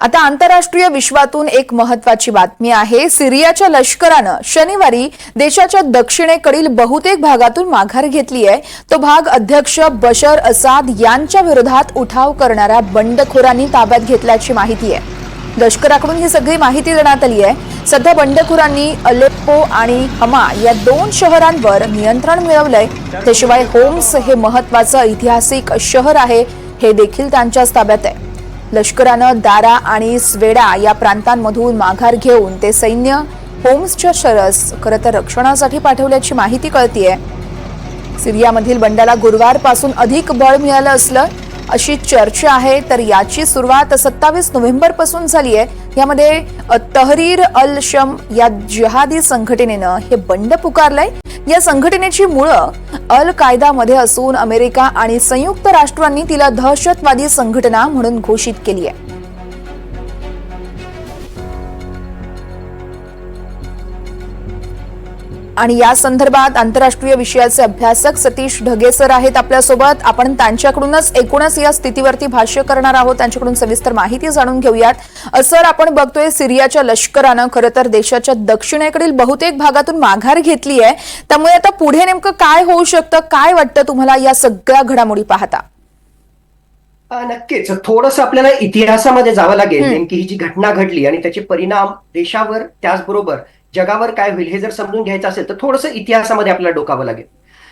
आता आंतरराष्ट्रीय विश्वातून एक महत्वाची बातमी आहे. सिरियाच्या लष्करानं शनिवारी देशाच्या दक्षिणेकडील बहुतेक भागातून माघार घेतली आहे. तो भाग अध्यक्ष बशर असाद यांच्या विरोधात उठाव करणाऱ्या बंडखोरांनी ताब्यात घेतल्याची माहिती आहे. लष्कराकडून ही सगळी माहिती देण्यात आली आहे. सध्या बंडखोरांनी अलेप्पो आणि हमा या दोन शहरांवर नियंत्रण मिळवलंय. त्याशिवाय होम्स हे महत्वाचं ऐतिहासिक शहर आहे. हे देखील त्यांच्याच ताब्यात आहे. लष्करानं दारा आणि स्वेडा या प्रांतांमधून माघार घेऊन ते सैन्य होम्सच्या शरस खरं तर रक्षणासाठी पाठवल्याची माहिती कळतीये. सिरियामधील बंडाला गुरुवारपासून अधिक बळ मिळालं असलं अशी चर्चा आहे. तर याची सुरुवात सत्तावीस नोव्हेंबरपासून झाली आहे. यामध्ये तहरीर अल शम या जिहादी संघटनेनं हे बंड पुकारलंय. या संघटनेची मुळं अल कायदामध्ये असून अमेरिका आणि संयुक्त राष्ट्रांनी तिला दहशतवादी संघटना म्हणून घोषित केली आहे. आणि या संदर्भात आंतरराष्ट्रीय विषयाचे अभ्यासक सतीश ढगे सर आहेत आपल्यासोबत. आपण त्यांच्याकडूनच एकूणच या स्थितीवरती भाष्य करणार आहोत. त्यांच्याकडून सविस्तर माहिती जाणून घेऊयात. सर आपण बघतोय सिरियाच्या लष्करानं खरं तर देशाच्या दक्षिणेकडील बहुतेक भागातून माघार घेतली आहे त्यामुळे आता पुढे नेमकं काय होऊ शकतं? काय वाटतं तुम्हाला या सगळ्या घडामोडी पाहता? नक्कीच. थोडस आपल्याला इतिहासामध्ये जावं लागेल नेमकी ही जी घटना घडली आणि त्याचे परिणाम देशावर त्याचबरोबर जगावर काय होईल हे जर समजून घ्यायचं असेल तर थोडंसं इतिहासामध्ये आपल्याला डोकावं लागेल.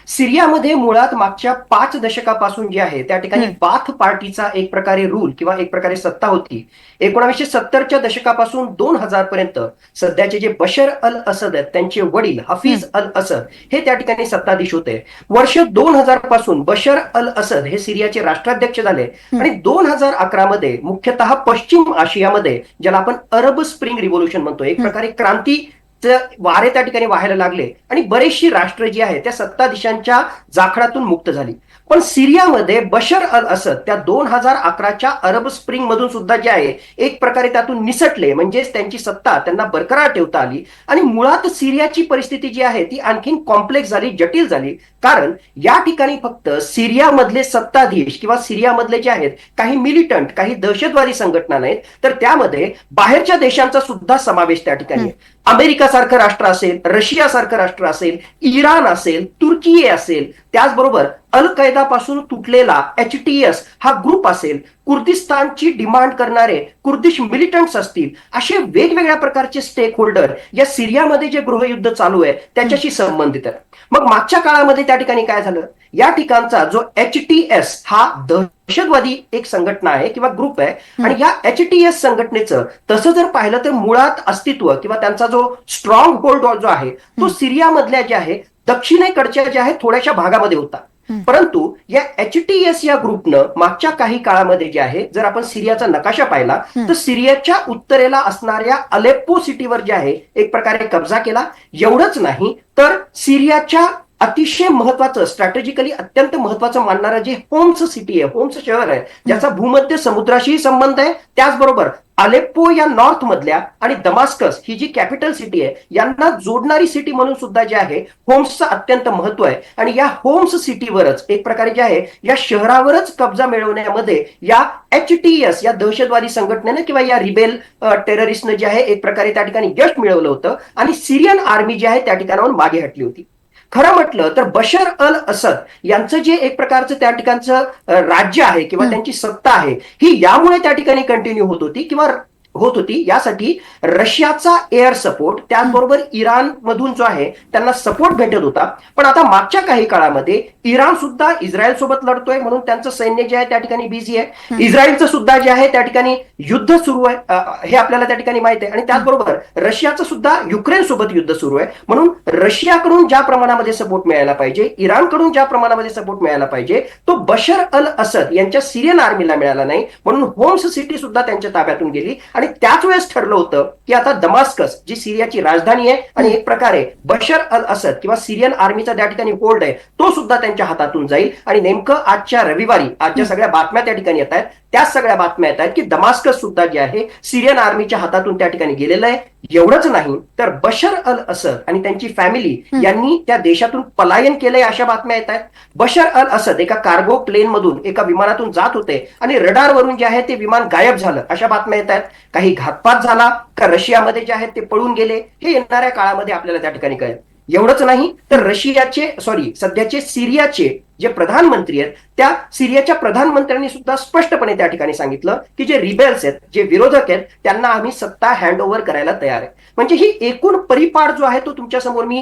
सिरियामध्ये मुळात मागच्या पाच दशकापासून जे आहे त्या ठिकाणी बाथ पार्टीचा एक प्रकारे रूल किंवा एक प्रकारे सत्ता होती. एकोणावीसशे सत्तरच्या दशकापासून दोन हजार पर्यंत सध्याचे जे बशर अल असद आहेत त्यांचे वडील हफीज अल असद हे त्या ठिकाणी सत्ताधीश होते. वर्ष दोन हजारपासून बशर अल असद हे सिरियाचे राष्ट्राध्यक्ष झाले. आणि दोन हजार अकरा मध्ये मुख्यतः पश्चिम आशियामध्ये ज्याला आपण अरब स्प्रिंग रिव्होल्युशन म्हणतो एक प्रकारे क्रांती वारे त्या ठिकाणी व्हायला लागले आणि बरेचशी राष्ट्र जी आहे त्या सत्ताधीशांच्या जाखडातून मुक्त झाली. पण सिरियामध्ये बशर अल असद त्या दोन हजार अकराच्या अरब स्प्रिंग मधून सुद्धा जे आहे एक प्रकारे त्यातून निसटले. म्हणजेच त्यांची सत्ता त्यांना बरकरार ठेवता आली आणि मुळात सिरियाची परिस्थिती जी आहे ती आणखीन कॉम्प्लेक्स झाली जटिल झाली. कारण या ठिकाणी फक्त सिरियामधले सत्ताधीश किंवा सिरियामधले जे आहेत काही मिलिटंट काही दहशतवादी संघटना नाहीत तर त्यामध्ये बाहेरच्या देशांचा सुद्धा समावेश त्या ठिकाणी आहे. अमेरिका सारखं राष्ट्र असेल रशियासारखं राष्ट्र असेल इराण असेल तुर्की असेल त्याचबरोबर अल कैदापासून तुटलेला एच टी एस हा ग्रुप असेल कुर्दिस्तानची डिमांड करणारे कुर्दिश मिलिटंट्स असतील असे वेगवेगळ्या प्रकारचे स्टेक होल्डर या सिरियामध्ये जे गृहयुद्ध चालू आहे त्याच्याशी संबंधित आहे मग मागच्या काळामध्ये त्या ठिकाणी काय झालं? या ठिकाणचा जो एच टी एस हा दहशतवादी एक संघटना आहे किंवा ग्रुप आहे आणि या एच टी एस संघटनेचं तसं जर पाहिलं तर मुळात अस्तित्व किंवा त्यांचा जो स्ट्रॉंग होल्ड जो आहे तो सिरियामधल्या जे आहे दक्षिणेकडच्या ज्या आहे थोड्याशा भागामध्ये होता. परंतु या एच टी एस या ग्रुपनं मागच्या काही काळामध्ये जे आहे जर आपण सिरियाचा नकाशा पाहिला तर सिरियाच्या उत्तरेला असणाऱ्या अलेप्पो सिटीवर जे आहे एक प्रकारे कब्जा केला. एवढंच नाही तर सिरियाच्या अतिशय महत्वाचं स्ट्रॅटेजिकली अत्यंत महत्वाचं मानणारं जे होम्स सिटी आहे होम्स शहर आहे ज्याचा भूमध्य समुद्राशीही संबंध आहे. त्याचबरोबर अलेप्पो या नॉर्थ मधल्या आणि दमास्कस ही जी कॅपिटल सिटी आहे यांना जोडणारी सिटी म्हणून सुद्धा जे आहे होम्सचं अत्यंत महत्त्व आहे. आणि या होम्स सिटीवरच एक प्रकारे जे आहे या शहरावरच कब्जा मिळवण्यामध्ये या एच टी एस या दहशतवादी संघटनेनं किंवा या रिबेल टेररिस्टनं जे आहे एक प्रकारे त्या ठिकाणी यश मिळवलं होतं. आणि सिरियन आर्मी जी आहे त्या ठिकाणाहून मागे हटली होती. खरं म्हटलं तर बशर अल असद यांचं जे एक प्रकारचं त्या ठिकाणचं राज्य आहे किंवा त्यांची सत्ता आहे ही यामुळे त्या ठिकाणी कंटिन्यू होत होती किंवा होत होती. यासाठी रशियाचा एअर सपोर्ट त्याचबरोबर इराण मधून जो आहे त्यांना सपोर्ट भेटत होता. पण आता मागच्या काही काळामध्ये इराण सुद्धा इस्रायल सोबत लढतोय म्हणून त्यांचं सैन्य जे आहे त्या ठिकाणी बिझी आहे. इस्रायलचं सुद्धा जे आहे त्या ठिकाणी युद्ध सुरू आहे. हे आपल्याला त्या ठिकाणी माहिती आहे. आणि त्याचबरोबर रशियाचं सुद्धा युक्रेन सोबत युद्ध सुरू आहे. म्हणून रशियाकडून ज्या प्रमाणामध्ये सपोर्ट मिळायला पाहिजे इराणकडून ज्या प्रमाणामध्ये सपोर्ट मिळायला पाहिजे तो बशर अल असद यांच्या सिरियन आर्मीला मिळाला नाही. म्हणून होम्स सिटी सुद्धा त्यांच्या ताब्यातून गेली. आणि त्याच वेळेस ठरलं होतं की आता दमास्कस जी सिरियाची राजधानी आहे आणि एक प्रकारे बशर अल असद किंवा सिरियन आर्मीचा त्या ठिकाणी होल्ड आहे तो सुद्धा त्यांच्या हातातून जाईल. आणि नेमकं आजच्या रविवारी आजच्या सगळ्या बातम्या त्या ठिकाणी येत आहेत. त्याच सगळ्या बातम्या येत आहेत की दमास्कस सुद्धा जे आहे सिरियन आर्मीच्या हातातून त्या ठिकाणी गेलेलं आहे. एवढंच नाही तर बशर अल असद आणि त्यांची फॅमिली यांनी त्या देशातून पलायन केलंय अशा बातम्या येत आहेत. बशर अल असद एका कार्गो प्लेन मधून एका विमानातून जात होते आणि रडारवरून जे आहे ते विमान गायब झालं अशा बातम्या येत आहेत. काही घातपात झाला का? रशियामध्ये जे आहेत ते पळून गेले. हे येणाऱ्या काळामध्ये आपल्याला त्या ठिकाणी कळेल. एवढंच नाही तर रशियाचे सॉरी सध्याचे सिरियाचे जे प्रधानमंत्री आहेत त्या सिरियाच्या प्रधानमंत्र्यांनी सुद्धा स्पष्टपणे त्या ठिकाणी सांगितलं की जे रिबेल्स आहेत जे विरोधक आहेत त्यांना आम्ही सत्ता हँड ओव्हर करायला तयार आहे. म्हणजे ही एकूण परिपाठ जो आहे तो तुमच्यासमोर मी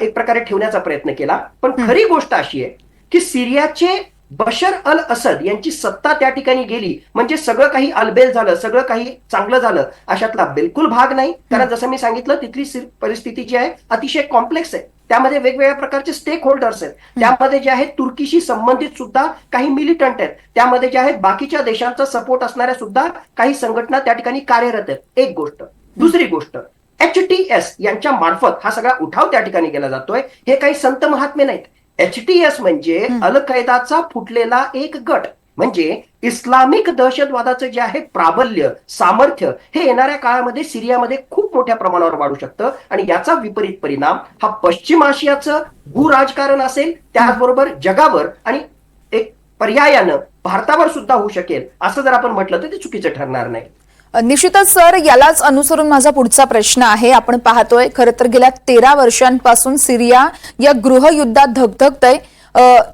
एक प्रकारे ठेवण्याचा प्रयत्न केला. पण खरी गोष्ट अशी आहे की सिरियाचे बशर अल असद यांची सत्ता त्या ठिकाणी गेली म्हणजे सगळं काही अलबेल झालं सगळं काही चांगलं झालं अशातला बिलकुल भाग नाही. कारण जसं मी सांगितलं तिथली परिस्थिती जी आहे अतिशय कॉम्प्लेक्स आहे. त्यामध्ये वेगवेगळ्या प्रकारचे स्टेक होल्डर्स आहेत त्यामध्ये जे आहेत तुर्कीशी संबंधित सुद्धा काही मिलिटंट आहेत. त्यामध्ये जे आहेत बाकीच्या देशांचा सपोर्ट असणाऱ्या सुद्धा काही संघटना त्या ठिकाणी कार्यरत आहेत. एक गोष्ट. दुसरी गोष्ट एच टी एस यांच्या मार्फत हा सगळा उठाव त्या ठिकाणी केला जातोय. हे काही संत महात्मे नाहीत. एच टी एस म्हणजे अल कैदाचा फुटलेला एक गट. म्हणजे इस्लामिक दहशतवादाचं जे आहे प्राबल्य सामर्थ्य हे येणाऱ्या काळामध्ये सिरियामध्ये खूप मोठ्या प्रमाणावर वाढू शकतं. आणि याचा विपरीत परिणाम हा पश्चिम आशियाचं भू राजकारण असेल त्याचबरोबर जगावर आणि एक पर्यायानं भारतावर सुद्धा होऊ शकेल असं जर आपण म्हटलं तर ते चुकीचं ठरणार नाही. निश्चितच सर यालाच अनुसरून माझा पुढचा प्रश्न आहे. आपण पाहतोय खरं तर गेल्या तेरा वर्षांपासून सिरिया या गृहयुद्धात धगधगतय.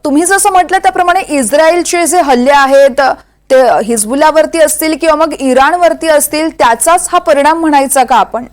तुम्ही जसं म्हटलं त्याप्रमाणे इस्रायलचे जे हल्ले आहेत ते हिजबुलावरती असतील किंवा मग इराणवरती असतील त्याचाच हा परिणाम म्हणायचा का आपण?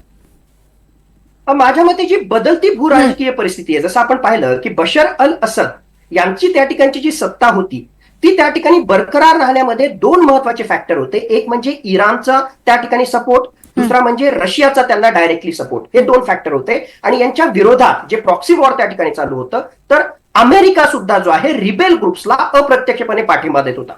माझ्या मते जी बदलती भू राजकीय परिस्थिती आहे जसं आपण पाहिलं की बशर अल असद यांची त्या ठिकाणची जी सत्ता होती ती त्या ठिकाणी बरकरार राहण्यामध्ये दोन महत्त्वाचे फॅक्टर होते. एक म्हणजे इराणचा त्या ठिकाणी सपोर्ट दुसरा म्हणजे रशियाचा त्यांना डायरेक्टली सपोर्ट हे दोन फॅक्टर होते. आणि यांच्या विरोधात जे प्रॉक्सी वॉर त्या ठिकाणी चालू होतं तर अमेरिका सुद्धा जो आहे रिबेल ग्रुप्सला अप्रत्यक्षपणे पाठिंबा देत होता.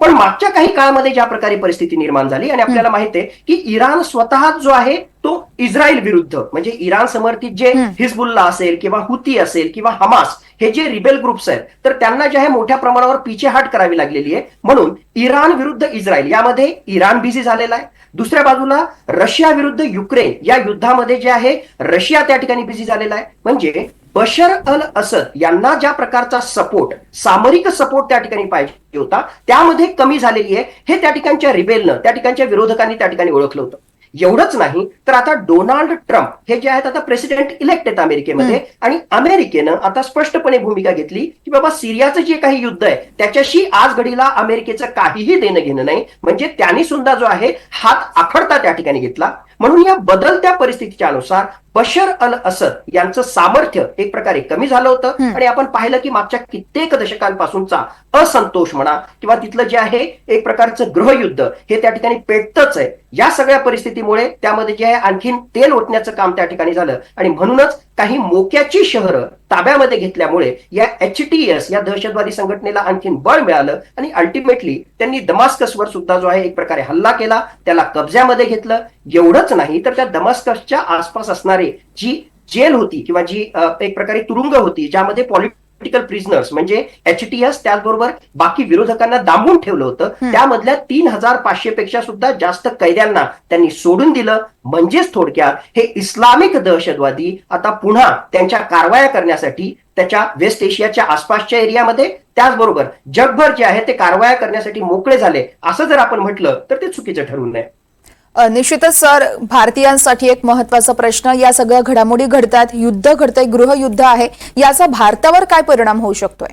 पण मागच्या काही काळामध्ये ज्या प्रकारे परिस्थिती निर्माण झाली आणि आपल्याला माहिती आहे की इराण स्वतः जो आहे तो इस्रायल विरुद्ध म्हणजे इराण समर्थित जे हिजबुल्ला असेल किंवा हुती असेल किंवा हमास हे जे रिबेल ग्रुप्स आहेत तर त्यांना जे आहे मोठ्या प्रमाणावर पिछेहाट करावी लागलेली आहे. म्हणून इराण विरुद्ध इस्रायल यामध्ये इराण बिझी झालेला आहे. दुसऱ्या बाजूला रशिया विरुद्ध युक्रेन या युद्धामध्ये जे आहे रशिया त्या ठिकाणी बिझी झालेला आहे. म्हणजे बशर अल असद यांना ज्या प्रकारचा सपोर्ट सामरिक सपोर्ट त्या ठिकाणी पाहिजे होता त्यामध्ये कमी झालेली आहे. हे त्या ठिकाणच्या रिबेलनं त्या ठिकाणच्या विरोधकांनी त्या ठिकाणी ओळखलं होतं. एवढंच नाही तर आता डोनाल्ड ट्रम्प हे जे आहेत आता प्रेसिडेंट इलेक्ट आहेत अमेरिकेमध्ये आणि अमेरिकेनं आता स्पष्टपणे भूमिका घेतली की बाबा सिरियाचं जे काही युद्ध आहे त्याच्याशी आज घडीला अमेरिकेचं काहीही देणं घेणं नाही. म्हणजे त्यांनी सुद्धा जो आहे हात आखडता त्या ठिकाणी घेतला. म्हणून या बदलत्या परिस्थितीच्या अनुसार बशर अल असद यांचं सामर्थ्य एक प्रकारे कमी झालं होतं. आणि आपण पाहिलं की मागच्या कित्येक दशकांपासूनचा असंतोष म्हणा किंवा तिथलं जे आहे एक प्रकारचं गृहयुद्ध हे त्या ठिकाणी पेटतच आहे. या सगळ्या परिस्थितीमुळे त्यामध्ये जे आहे आणखीन तेल ओतण्याचं काम त्या ठिकाणी झालं. आणि म्हणूनच काही मोक्याची शहरं ताब्यामध्ये घेतल्यामुळे या एच टी एस या दहशतवादी संघटनेला आणखीन बळ मिळालं आणि अल्टिमेटली त्यांनी दमास्कसवर सुद्धा जो आहे एक प्रकारे हल्ला केला त्याला कब्ज्यामध्ये घेतलं. एवढंच नाही तर त्या दमास्कसच्या आसपास असणारे जी जेल होती किंवा जी एक प्रकारे तुरुंग होती ज्यामध्ये पॉलिटिकल प्रिझनर्स म्हणजे एच टी एस त्याचबरोबर बाकी विरोधकांना दांबून ठेवलं होतं. त्यामधल्या तीन हजार पाचशे पेक्षा सुद्धा जास्त कैद्यांना त्यांनी सोडून दिलं. म्हणजेच थोडक्यात हे इस्लामिक दहशतवादी आता पुन्हा त्यांच्या कारवाया करण्यासाठी त्याच्या वेस्ट एशियाच्या आसपासच्या एरियामध्ये त्याचबरोबर जगभर जे आहे ते कारवाया करण्यासाठी मोकळे झाले. असं जर आपण म्हटलं तर ते चुकीचं ठरू नये अ, निश्चितच सर भारतीयांसाठी एक महत्त्वाचा प्रश्न. या सगळ्या घडामोडी घडतात युद्ध घडतंय गृहयुद्ध आहे. याचा भारतावर काय परिणाम होऊ शकतोय?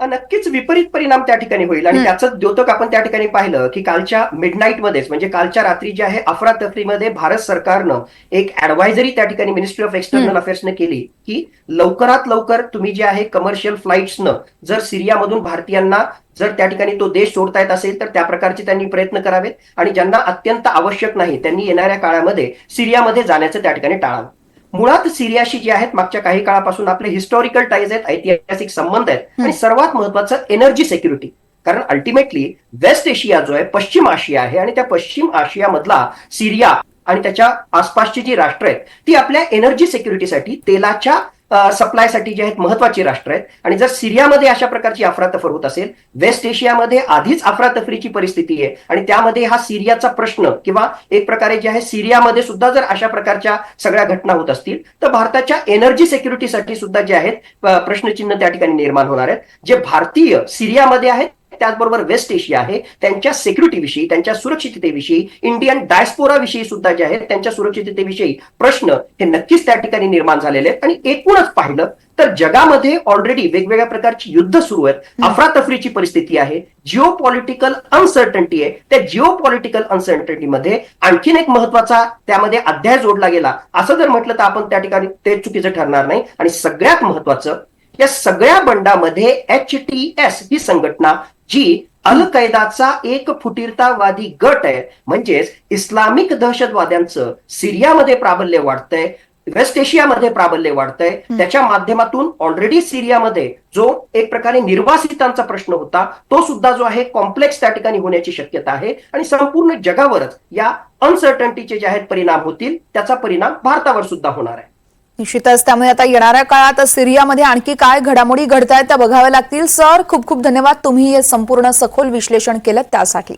नक्कीच विपरीत परिणाम त्या ठिकाणी होईल. आणि त्याचं द्योतक आपण त्या ठिकाणी पाहिलं की कालच्या मिडनाईट मध्येच म्हणजे कालच्या रात्री जे आहे अफरातफरीमध्ये भारत सरकारनं एक ऍडवायझरी त्या ठिकाणी मिनिस्ट्री ऑफ एक्सटर्नल अफेअर्सनं केली की लवकरात लवकर तुम्ही जे आहे कमर्शियल फ्लाईट्सनं जर सिरियामधून भारतीयांना जर त्या ठिकाणी तो देश सोडता येत असेल तर त्या प्रकारचे त्यांनी प्रयत्न करावेत. आणि ज्यांना अत्यंत आवश्यक नाही त्यांनी येणाऱ्या काळामध्ये सिरियामध्ये जाण्याचं त्या ठिकाणी टाळावं. मुळात सिरियाशी जे आहेत मागच्या काही काळापासून आपले हिस्टॉरिकल टाईज आहेत ऐतिहासिक संबंध आहेत. आणि सर्वात महत्वाचं एनर्जी सिक्युरिटी कारण अल्टिमेटली वेस्ट एशिया जो आहे पश्चिम आशिया आहे. आणि त्या पश्चिम आशियामधला सिरिया आणि त्याच्या आसपासची जी राष्ट्र आहेत ती आपल्या एनर्जी सिक्युरिटीसाठी तेलाच्या सप्लायसाठी जे आहेत महत्वाची राष्ट्र आहेत. आणि जर सिरियामध्ये अशा प्रकारची अफरातफर होत असेल वेस्ट एशियामध्ये आधीच अफरातफरीची परिस्थिती आहे. आणि त्यामध्ये हा सिरियाचा प्रश्न किंवा एक प्रकारे जे आहे सिरियामध्ये सुद्धा जर अशा प्रकारच्या सगळ्या घटना होत असतील तर भारताच्या एनर्जी सिक्युरिटीसाठी सुद्धा जे आहेत प्रश्नचिन्ह त्या ठिकाणी निर्माण होणार आहेत. जे भारतीय सिरियामध्ये आहेत त्याचबरोबर वेस्ट एशिया आहे त्यांच्या सिक्युरिटीविषयी त्यांच्या सुरक्षिततेविषयी इंडियन डायस्पोराविषयी सुद्धा जे आहेत त्यांच्या सुरक्षिततेविषयी प्रश्न हे नक्कीच त्या ठिकाणी निर्माण झालेले आहेत. आणि एकूणच पाहिलं तर जगामध्ये ऑलरेडी वेगवेगळ्या प्रकारची युद्ध सुरू आहेत. अफरातफरीची परिस्थिती आहे जिओ पॉलिटिकल अनसर्टन्टी आहे. त्या जिओ पॉलिटिकल अनसर्टन्टीमध्ये आणखीन एक महत्त्वाचा त्यामध्ये अध्याय जोडला गेला. असं जर म्हटलं तर आपण त्या ठिकाणी ते चुकीचं ठरणार नाही. आणि सगळ्यात महत्वाचं या सगळ्या बंडामध्ये एच टी एस ही संघटना जी अल कैदाचा एक फुटीरतावादी गट आहे. म्हणजेच इस्लामिक दहशतवाद्यांचं सिरियामध्ये प्राबल्य वाढतंय वेस्ट एशियामध्ये प्राबल्य वाढतंय. त्याच्या माध्यमातून ऑलरेडी सिरियामध्ये जो एक प्रकारे निर्वासितांचा प्रश्न होता तो सुद्धा जो आहे कॉम्प्लेक्स त्या ठिकाणी होण्याची शक्यता आहे. आणि संपूर्ण जगावरच या अनसर्टन्टीचे जे आहेत परिणाम होतील त्याचा परिणाम भारतावर सुद्धा होणार आहे. निश्चितच त्यामुळे आता येणाऱ्या काळात सिरियामध्ये आणखी काय घडामोडी घडतायत त्या बघाव्या लागतील. सर खूप खूप धन्यवाद. तुम्ही हे संपूर्ण सखोल विश्लेषण केलं त्यासाठी.